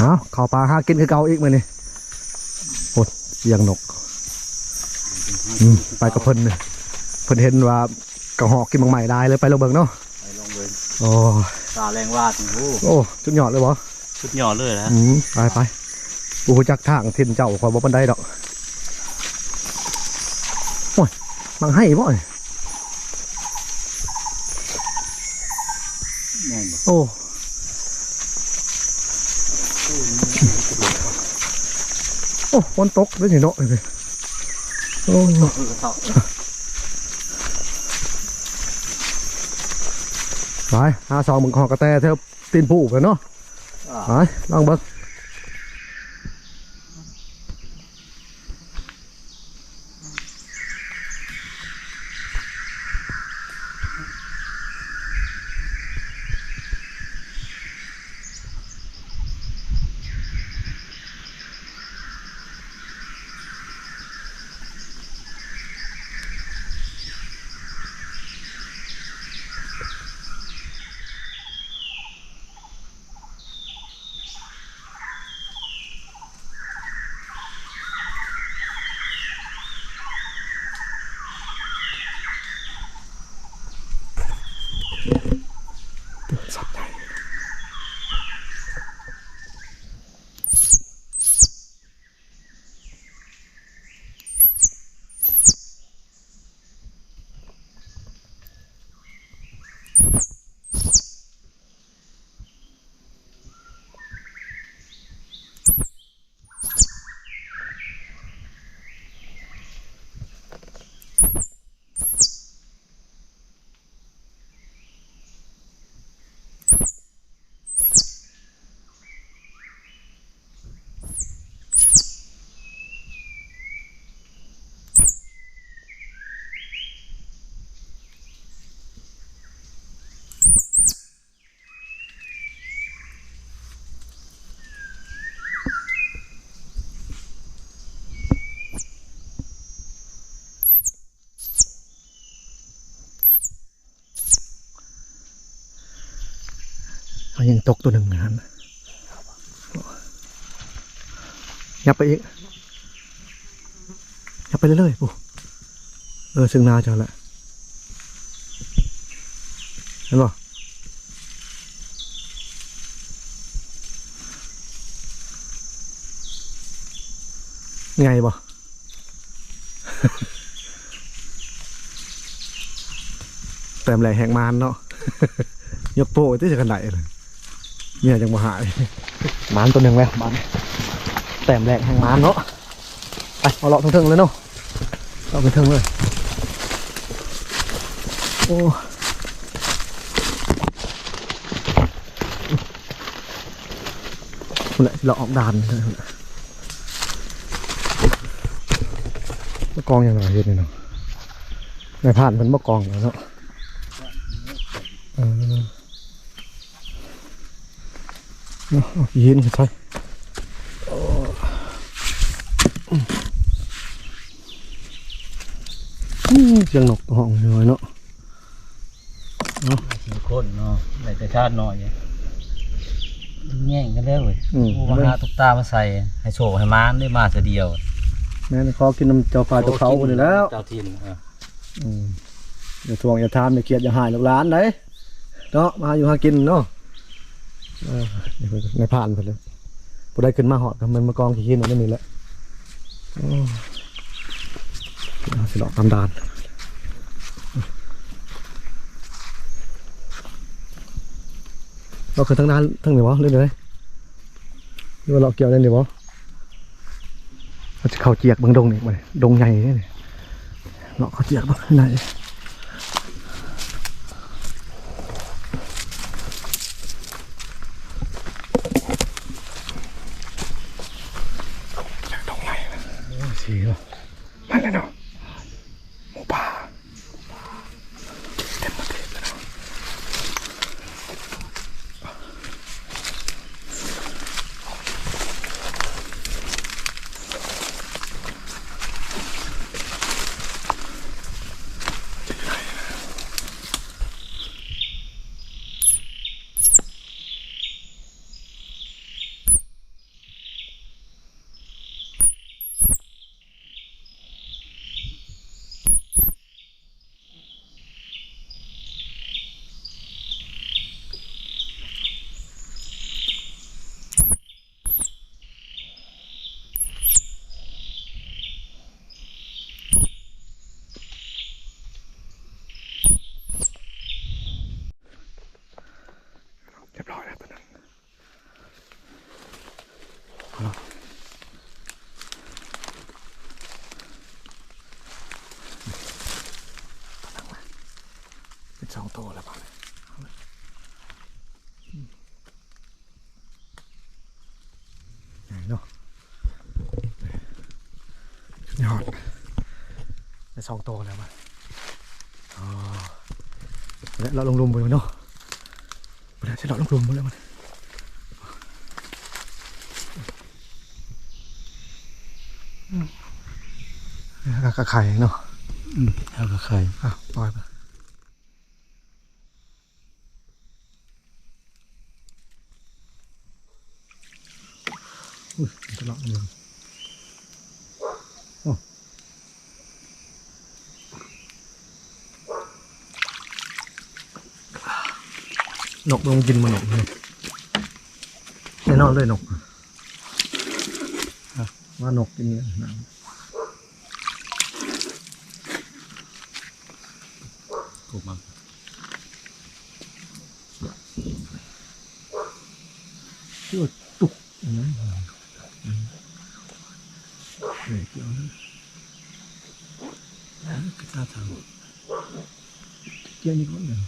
เอาเข้าปลาหากินคือเก่าอีกมื้อนี่โอ้เสียงนกอืมไปกับเพิ่นนี่เพิ่นเห็นว่ากระหอกกินบางใหม่ได้เลยไปลงเบิ่งเนาะไปลงเลยโอ้ตาแรงวาดโอ้โอ้จุดยอดเลยบ่ชุดหย่อเลยนะอืมไปไปกูจักทางทินเจ้าคอยบ่ปันไดดอกโอ้ยมังให้บ่อยแม่นบ่โอ้ โอ้ฝนตกด้วยสิเนาะเลยโอ้ไปหาซองมึงขอกระแตเท่าตีนผู้กันเนาะไปลองเบิ่ง ยังตกตัวหนึ่งงานยับไปอีกยับไปเรื่อยๆปุ๊เออซึ่งนาจ้าแหละเห็นป่ะไงบ่แต้มแหลกแหงมานเนาะยกโป้ที่จะกันไหนเลย เนี่ยจังมาหายมานตัวหนึ่งแล้วมานแต้มแหลกแหงมานเนาะไปเอาเลาะทั้งๆเลยเนาะเลาะไปทั้งเลยโอ้คุณแหละที่เราออกดานเลยพุ่นน่ะมะกองอย่างไรเฮ็ดนี่เนาะในผ่านมันมะกองแล้วเนาะ เออ เอาเอายินใช่โอ้อืมเสียงนกห้องน้อยเนาะมีคนเนาะได้แต่ชาติหน่อยแย่งกันแล้วเว้ยอืมผู้มาหาตุกตามาใส่ให้โชคให้มานได้มาเสียเดียวแม่นขอกินน้ำเจ้าฟ้าเจ้าเขาคนนี้แล้วเจ้าทินอะอืมอย่าทวงอย่าทามอย่าเกลียดอย่าหายลูกหลานเลยเนาะมาอยู่หากินเนาะเออเดี๋ยว ในผ่านไปเลยพอได้ขึ้นมาหอดก็มันมากองขี้ขี้นูไม่มีแล้วโอ้เสิหลอกตามดานเราขึ้นทั้งด้านทั้งไหนวะเล่นเลยหรือว่าเราเกี่ยวเล่นดีวะเราจะเข้าเจียกบางดงนี่มาดงใหญ่เนี่ยเราเข้าเจียกบางไหนดงใหญ่นะโอ้ยสีเหรอมาแล้วเนาะหมูป่าเต็มประเทศแล้วเนาะ เป็นสองตัวแล้วป่ะใหญ่เนาะยอดเป็นสองตัวแล้วป่ะอ๋อแล้วเราลงลุมไปมันเนาะไปแล้วใช่เราลงลุมไปแล้วมันอืมแล้วก็ไข่เนาะอืมเอากับใครอะปล่อยไป อุ้ยมันจะเลาะมันโอ้นกลงกินมันนกเลยแน่นอนเลยนกอะว่านกกินเนี่ยนะกูมาที่ว่าตุกอย่างนั้นอืม เฮ้ยเกี่ยวนะ ก็ท่าทาง เกี่ยวนี่ก็เลย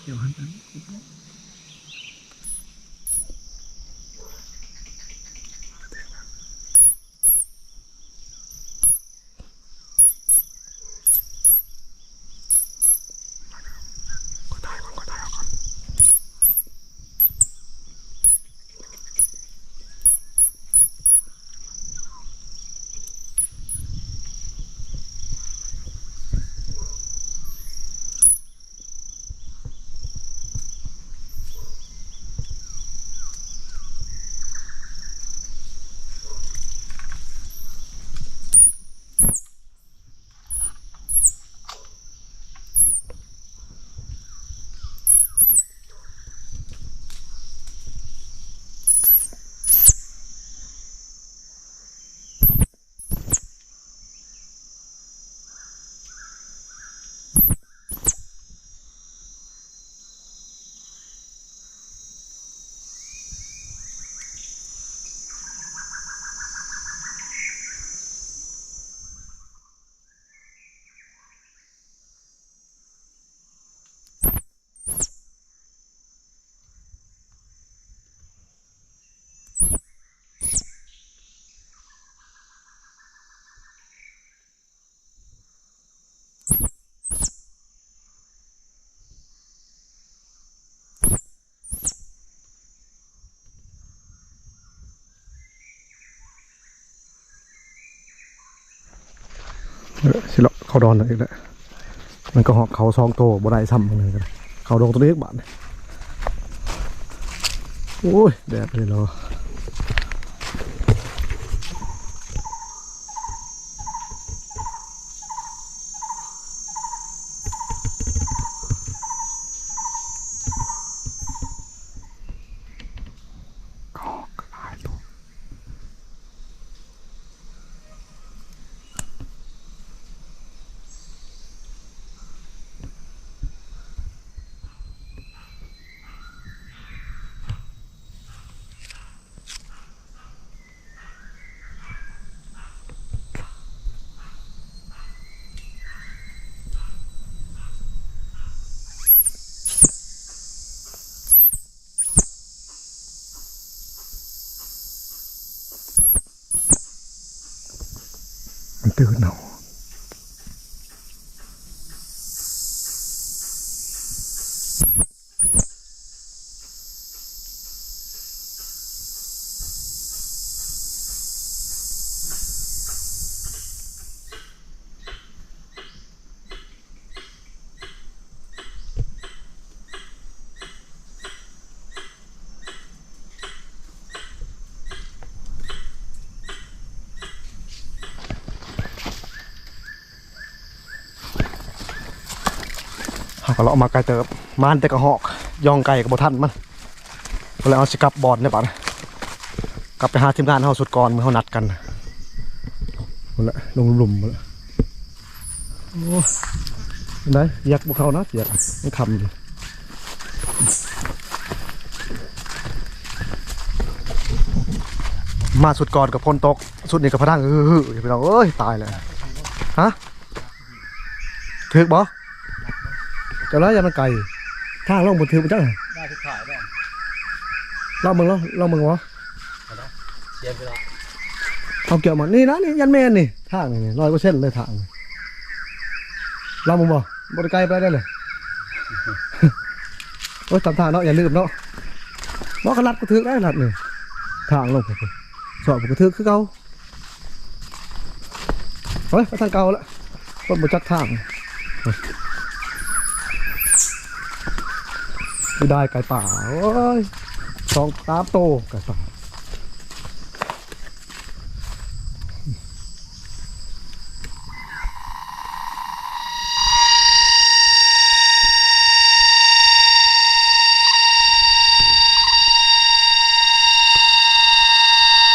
เกี่ยวหันไป เออ สิเลาะเขาดอนอีกแล้วมันก็หอกเขาซองโตบ่ได้ซ้ำมันเลยกันเขาดงตัวเล็กบาทเนี่ยโอ้ยแดดเลยเหรอก็กระพายตัว มัน ตื่นเนา ก็เลาะมาไกลเติบมานแต่กระหอกย่องไก่กับบทันมันก็เลยเอาสิกลับบอลเนี่ยป่ะนะกลับไปหาทีมงานเขาสุดก่อนเมื่อเขานัดกันหมดละลงหลุมหมดละโอ้ได้อยากบุกเขานะอยากไม่คำอยู่มาสุดก่อนกับพลตก สุดนี่กับพระดังเอออย่าไปเราเอ้ย ตายเลยฮะถือบ่ จะแล้วอย่ามันไกลทางลงบนถือบ่จังได้ทุกถ่ายได้ลองมึงลองลองมึงวะเสียไปละเอาเกี่ยวมานี่นะนี่ยันแม่นนี่ทางนี่ร้อยเปอร์เซ็นต์เลยทางนี่ลองมึงบ่บ่ได้ไกลไปได้เลยโอ้ยตามทางเนาะอย่าลืมเนาะบ่กระลัดก็ถือได้ลัดนี่ทางลงไปสอบก็ถือคือเก่าเฮ้ยไปทางเก่าละต้นบ่จักทาง ไม่ได้ไก่ป่าโอ้ยสองตามโตไก่ป่า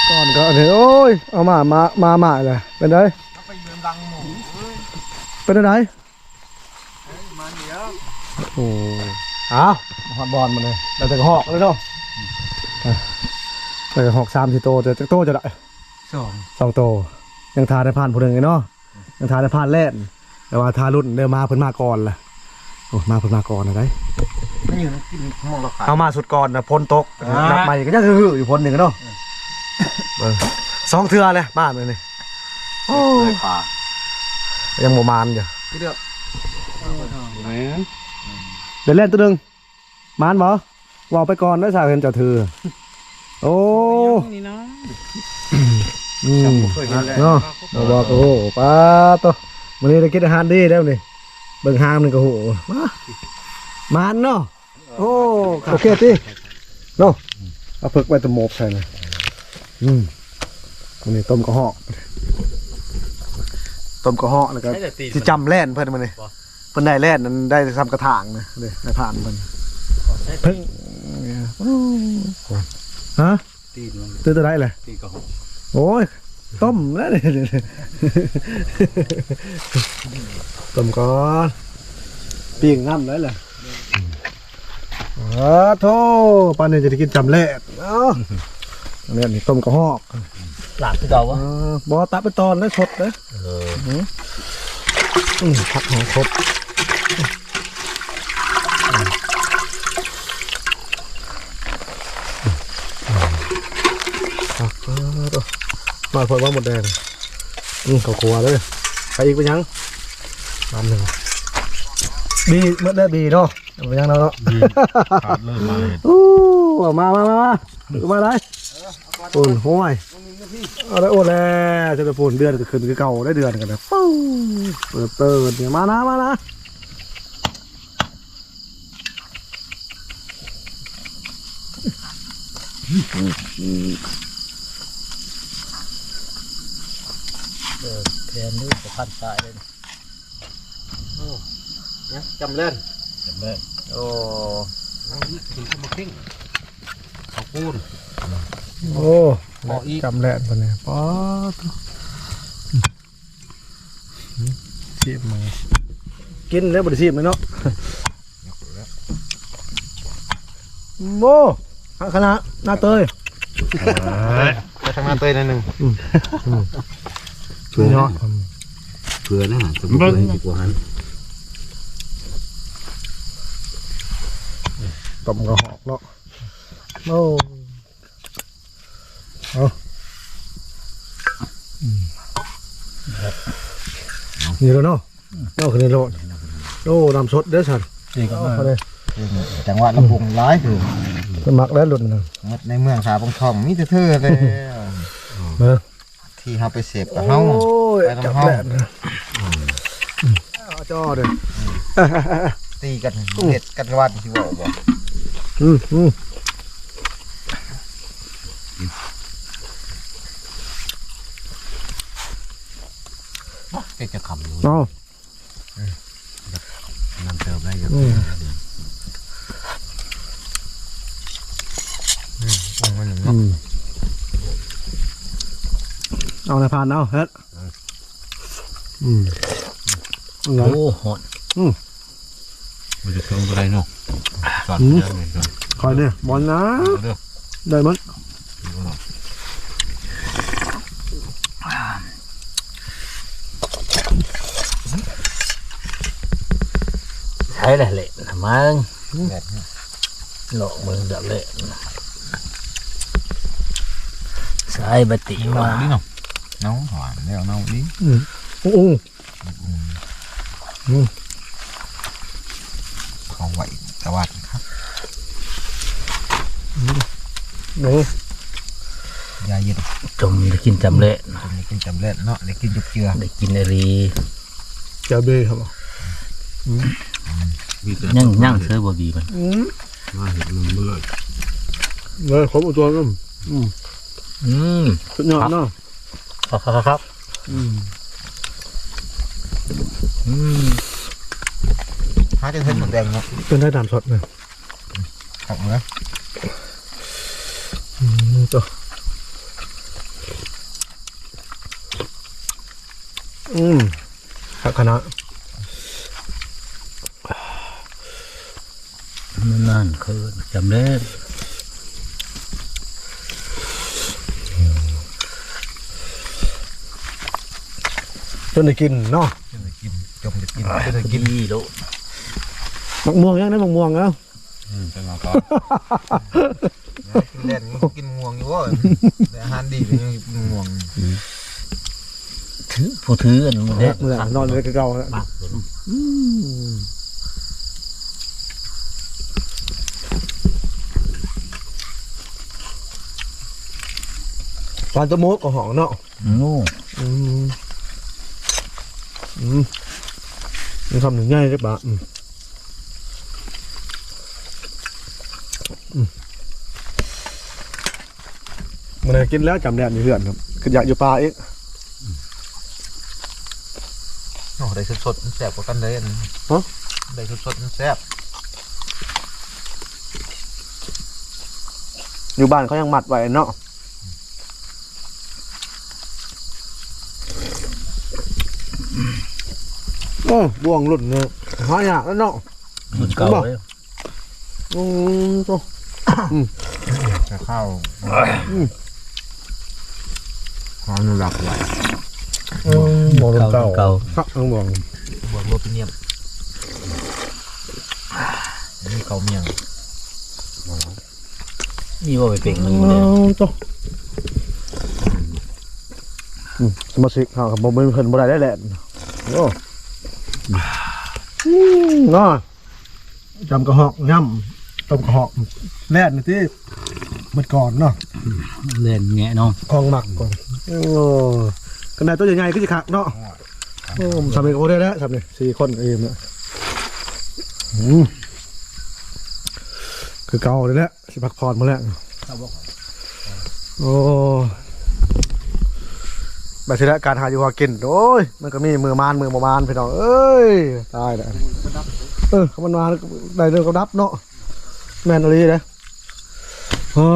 ก่อนก็เนี่ยโอ้ยเอามามามาหมาเลยเป็นไงไปยืนดังหมูเป็นไงมันเดียวโอ้ อ้าวหอดบอลมาเลยแต่แต่หอกเลยเนาะอะแต่หอกสามสี่โตจะจะโตจะได้สองสองโต ยังทาได้ผ่านผู้หนึ่งไงเนาะยังทาได้ผ่านแล่นแต่ว่าทารุ่นเดินมาเพิ่นมาก่อนล่ะโอ้มาเพิ่นมาก่อนนะได้มันอยู่กินมองเราขายเอามาสุดก่อนนะพ้นตกอ่านับใหม่ก็ยังคืออยู่พ้นหนึ่งเนาะเออสองเทือเลยมาเลยนี่โอ้เลยป่ายังโมมานอยู่พี่เดียวแหม เดี๋ยวเล่นตัวหนึ่งมานบ่วางไปก่อนได้สาวเห็นเจ้าเธอโอ้นี่นะอืมเคยเห็นแล้วเนาะเราบอกโอ้โหป้าตัววันนี้ได้กินอาหารดีแล้วนี่เบิ่งหามนี่ก็โหมามานเนาะโอ้โอเคติเนาะเอาฝึกไว้ตะโมบใส่เลยอืมวันนี้ต้มกระหอกต้มกระหอกแล้วก็ให้แต่ตีนสิจำแล่นเพิ่นมาเลยบ่เพิ่นได้แล่นนั้นได้ทำกระถางนะเลยได้ผ่านเพิ่นเพิ่งฮะตีนมันตื้อตัวได้เลยตีนกระหกโอ้ยต้มแล้วนี่ต้มก่อนปิ้งน้ำได้เลยอ้าโธ่ปานนี้จะได้กินจำแล่นเอ้าอันนี้นี่ต้มกระหอกหลานคือเก่าวะอ่าบอตัดไปตอนแล้วสดเลยเอออืมผักหอมครบผักเออตัว มาพอว่าหมดแดงอืมเขาครัวเลยไปอีกไปยังน้ำหนึ่งบีเมื่อได้บีเนาะไปยังเนาะขาดเลยมาเห็นอู้มามามามาได้ปุ่นห้วยเอาได้โอ้แล้วจะได้ปุ่นเดือนก็ขึ้นคือเก่าได้เดือนกันแล้วปู้เปิดเปิดเนี่ยมานะมานะ แทนด้วยจะพันตายเลยจำเล่นจำได้โอ้กินข้าวมาปิ้งข้าวปูนโอ้ขออีกจำแล่นปะเนี่ยป๊อดชีพมากินแล้วบริชีพเลยเนาะโม่ คณะหน้าเตยไปทางหน้าเตยนิดนึงช่วยเนาะเผื่อนะสมมติเลยดีกว่าหันต้มกระหอกเนาะโอ้เอาอืมนี่แล้วเนาะเนาะคือในโลดโอ้น้ำสดเด้อสันนี่ก็เอาเลยจังหวัดลำพูนร้ายคือ สมักแล้วหลุดนะในเมืองสาบงทองมีแต่เธอเลยเออที่เฮาไปเสพกับเฮาโอ้ยไปจับทำห้องแหลนเอาจ้อเด้อตีกันเด็ดกันวันที่ว่าบ่อืมอืมเป็นจะขำอยู่ เอา น้ำเติมได้อยู่ อืม มันหนึ่ง อื เนาะ ม เอาในพานเอาเฮ็ดอืมเอาไงโอ้หดอืมมันจะเติมอะไรเนาะสอดอืมเติมเลยคอยเนี่ยบอลนะเด้อได้มั้ยใช้แหละเละนะมั้งหลอกมึงเดือดเละใช้บติ nấu ว่า đi nào nấu hỏa leo nấu đi อู้อู้ không vậy các bạn khác หนู gia diệt จมได้กินจำเละผมได้กินจำเล่นเนาะได้กินจุกเจือได้กิ นไอรีเจ้าเบ้ครับย่างย่างเสื้อบบีมันอืมเลยครบเอาตัวก็อืมสุดยอดเนาะครับครับครับอืม há cho thêm một đèn ngọt เป็นได้น้ำสดเลย cộng nữa อืมตัวอืมผักคณะนั่นนั่นคือจำเล จนได้กินเนาะ cho người กินจมจะกินก็ cho ได้ người กิกินนโลมักม่วงยังได้มักม่วงแล้วเป็นมาก่อนกินเล่นกินง่วงอยู่ว่าแต่อาหารดีเป็นง่วงถือผู้ถืออันมันเละเมื่อนอนเลยก็เก่าแล้วปักอืมปลาตะโมกกับหองเนาะโง่ อืมอืมมีคำหนึ่งง่ายได้ปะอืมอืมมันได้กินแล้วจำแดดมีเพื่อนครับคืออยากอยู่ปลาอีกโอ้ได้สดๆมันแซ่บกว่ากันเลยอันนี้ได้สดๆมันแซ่บอยู่บ้านเขายังมัดไว้เนาะ อ้บ่วงหลุดเนี่ยหายากแล้วเนาะมันเก่าเลยอืมโตจะเข้าความหลักไหลบ่วงเก่าเก่าครับต้องบ่วงบวกโลปิเนียมนี่เขาเมียงนี่ว่าไปเป่งมันเลยโตอืมสมาชิกเขากับบ่เป็นเพิ่นบ่ได้ได้แหละโอ้ เนาะจำกระหอกย่ำต้มกระหอกแล่นนี่ที่เมื่อก่อนเนาะเล่นแงะเนาะคลองหมักก่อนโอ้ขนาดตัวใหญ่ๆก็จะขักเนาะโอ้ทำเองโอ้ได้แล้วทำเลยสี่คนเองเนี่ยอืมคือเก่าเลยแหละสิพักผ่อนมาแล้วโอ้ แบบที่แล้วการหาอยู่หากินโอ้ยมันก็มีมือมานมือประมาณพี่น้องเอ้ยตายแล้วเออเขามันมาได้เรื่องก็ดับเนาะแมนอะไรเลยโอ้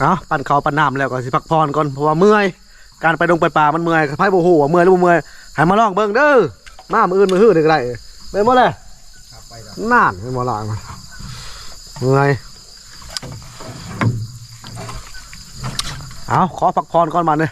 เอาปั่นเขาวปั่นน้ำแล้วก็สิพักผ่อนก่อนเพราะว่าเมื่อยการไปดงไปป่ามันเมื่อยไพ่บ่ฮู้ว่าเมื่อยหรือบ่เมื่อยให้มาลองเบิ่งเด้อมามื้ออื่นมื้อฮื้อนี่ก็ได้เป็นบ่เลยนานเป็นบ่ล่ะมาเมื่อย เอาขอพักผ่อนก่อนมาเลย